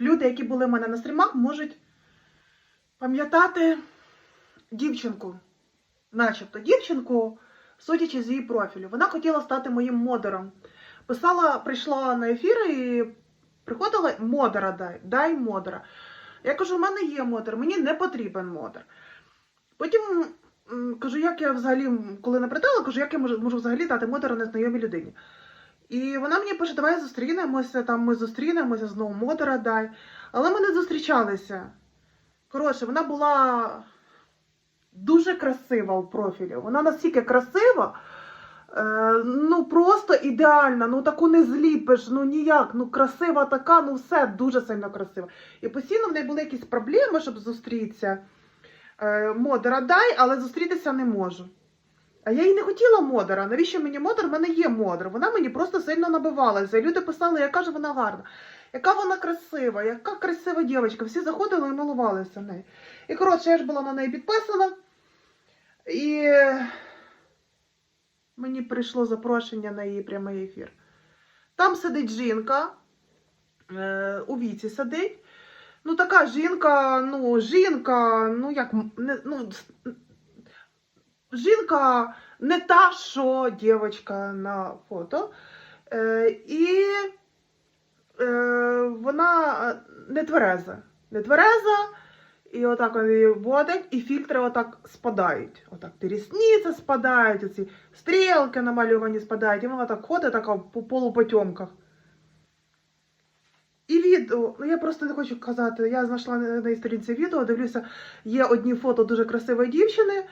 люди, які були в мене на стрімах, можуть пам'ятати дівчинку, начебто дівчинку, судячи з її профілю. Вона хотіла стати моїм модером. Писала, прийшла на ефір і приходила модера дай, дай модера. Я кажу, у мене є модер, мені не потрібен модер. Потім кажу, як я взагалі, коли напитала, кажу, як я можу, можу взагалі дати модера незнайомій людині. І вона мені пише, давай зустрінемося, там ми зустрінемося, знову модера дай. Але ми не зустрічалися. Коротше, вона була дуже красива в профілі. Вона настільки красива, е, ну просто ідеальна, ну таку не зліпиш, ну ніяк, ну красива така, ну все дуже сильно красива. І постійно в неї були якісь проблеми, щоб зустрітися. Е, модера дай, але зустрітися не можу. А я і не хотіла модера. Навіщо мені модер? В мене є модер. Вона мені просто сильно набивалася. Люди писали, яка ж вона гарна, яка вона красива, яка красива дівчинка. Всі заходили і милувалися нею. І коротше, я ж була на неї підписана. І мені прийшло запрошення на її прямий ефір. Там сидить жінка, е, у віці сидить. Ну, така жінка, ну, жінка, ну як ну, жінка не та, що дівчинка на фото. Е, і е, вона не твереза. Не твереза, і отак він її водить, і фільтри отак спадають. Отак рісниці спадають, оці стрілки намальовані спадають, і вона так ходить така по полупотьомках. І відео, ну я просто не хочу казати, я знайшла на на сторінці відео, дивлюся, є одні фото дуже красивої дівчини,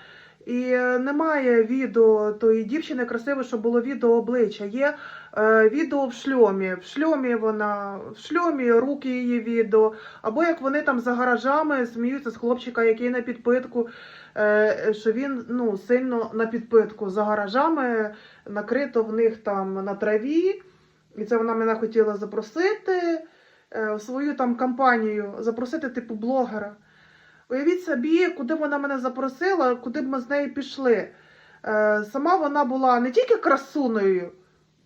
і е, немає відео тої дівчини красивої, щоб було відео обличчя. Є е, відео в шльомі. В шльомі вона, в шльомі руки її відео, або як вони там за гаражами сміються з хлопчика, який на підпитку, е, що він ну, сильно на підпитку за гаражами накрито в них там на траві. І це вона мене хотіла запросити е, в свою там компанію, запросити типу блогера. Уявіть собі, куди вона мене запросила, куди б ми з нею пішли. Е, Сама вона була не тільки красуною,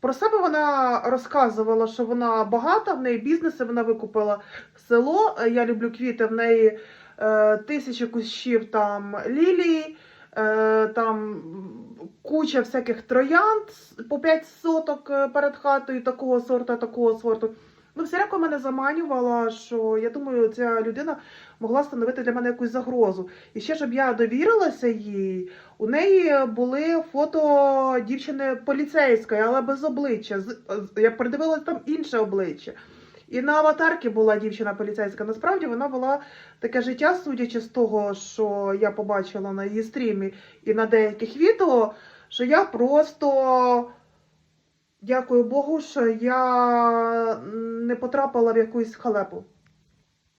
про себе вона розказувала, що вона багата, в неї бізнеси, вона викупила село. Е, Я люблю квіти, в неї е, тисячі кущів там лілії, е, там куча всяких троянд по 5 соток е, перед хатою, такого сорту, такого сорту. Ну, всіляко мене заманювала, що я думаю, ця людина могла становити для мене якусь загрозу. І ще щоб я довірилася їй, у неї були фото дівчини поліцейської, але без обличчя. Я передивилася там інше обличчя. І на аватарці була дівчина поліцейська. Насправді вона була таке життя, судячи з того, що я побачила на її стрімі і на деяких відео, що я просто дякую Богу, що я не потрапила в якусь халепу.